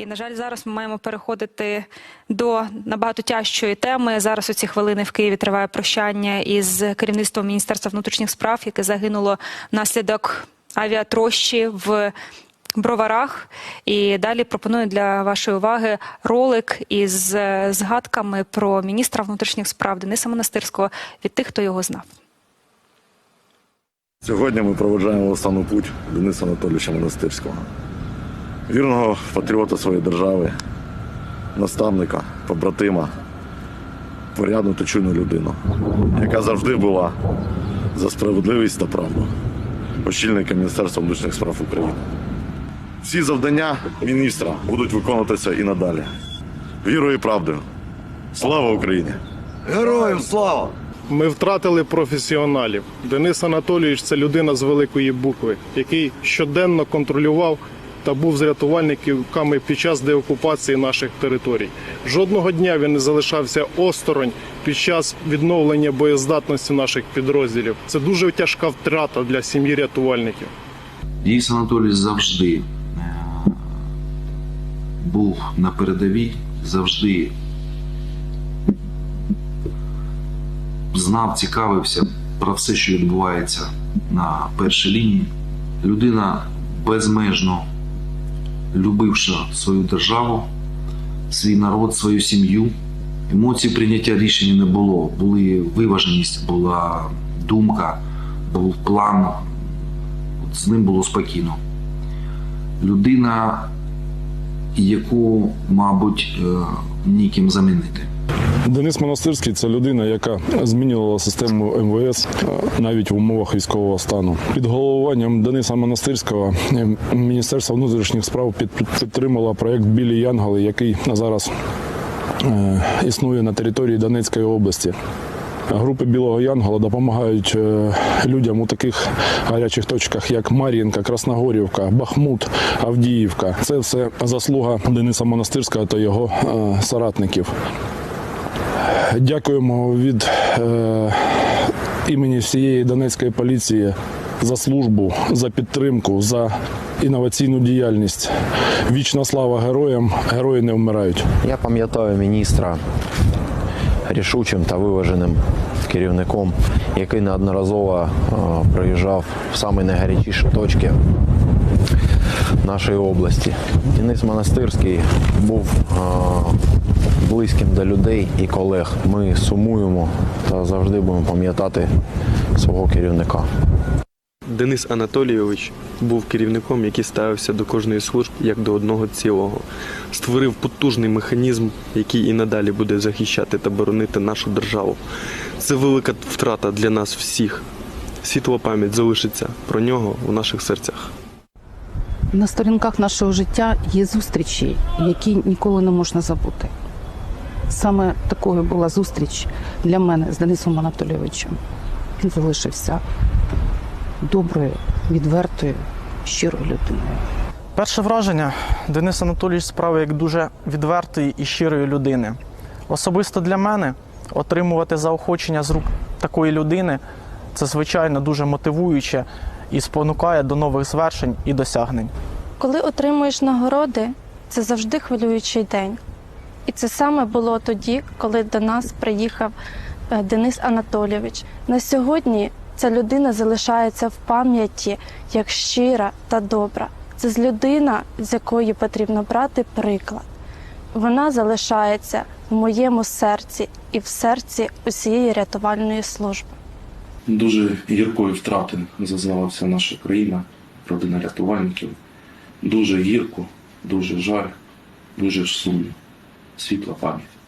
І на жаль, зараз ми маємо переходити до набагато тяжчої теми. Зараз у ці хвилини в Києві триває прощання із керівництвом Міністерства внутрішніх справ, яке загинуло внаслідок авіатрощі в броварах. І далі пропоную для вашої уваги ролик із е, згадками про міністра внутрішніх справ Дениса Монастирського від тих, хто його знав. Сьогодні ми проведжаємо в останню путь Дениса Анатолійовича Монастирського, вірного патріота своєї держави, наставника, побратима, порядну та чуйну людину, яка завжди була за справедливість та правду, очільника Міністерства внутрішніх справ України. Всі завдання міністра будуть виконуватися і надалі. Вірою і правдою. Слава Україні! Героям слава! Ми втратили професіоналів. Денис Анатолійович це людина з великої букви, який щоденно контролював та був з рятувальниками під час деокупації наших територій. Жодного дня він не залишався осторонь під час відновлення боєздатності наших підрозділів. Це дуже тяжка втрата для сім'ї рятувальників. Денис Анатолійович завжди е, був на передовій, завжди знав, цікавився про все, що відбувається на першій лінії. Людина безмежно любивши свою державу, свій народ, свою сім'ю. Емоцій прийняття рішення не було. Були виваженість, була думка, був план. От з ним було спокійно. Людина, яку, мабуть, е, ніким замінити. Денис Монастирський це людина, яка змінювала систему МВС е, навіть в умовах військового стану. Під головуванням Дениса Монастирського е, Міністерство внутрішніх справ під- підтримало проєкт Білі Янголи, який зараз е, існує на території Донецької області. Групи Білого Янгола допомагають людям у таких гарячих точках, як Мар'їнка, Красногорівка, Бахмут, Авдіївка. Це все заслуга Дениса Монастирського та його соратників. Дякуємо від е, імені всієї Донецької поліції за службу, за підтримку, за інноваційну діяльність. Вічна слава героям, герої не вмирають. Я пам'ятаю міністра рішучим та виваженим керівником, який неодноразово е, приїжджав в самі найгарячіші точки нашої області. Денис Монастирський був е, близьким до людей і колег. Ми сумуємо та завжди будемо пам'ятати свого керівника. Денис Анатолійович був керівником, який ставився до кожної служб як до одного цілого. Створив потужний механізм, який і надалі буде захищати та боронити нашу державу. Це велика втрата для нас всіх. Світла пам'ять залишиться про нього у наших серцях. На сторінках нашого життя є зустрічі, які ніколи не можна забути. Саме такою була зустріч для мене з Денисом Анатолійовичем. Він залишився доброю, відвертою, щирою людиною. Перше враження Денис Анатолійович справив як дуже відвертої і щирої людини. Особисто для мене отримувати заохочення з рук такої людини це звичайно дуже мотивуюче і спонукає до нових звершень і досягнень. Коли отримуєш нагороди, це завжди хвилюючий день. І це саме було тоді, коли до нас приїхав е, Денис Анатолійович. На сьогодні ця людина залишається в пам'яті як щира та добра. Це з людина, з якої потрібно брати приклад. Вона залишається в моєму серці і в серці усієї рятувальної служби. Дуже гіркої втрати зазнала вся наша країна, родина рятувальників. Дуже гірко, дуже жаль, дуже сумно. Світла пам'ять.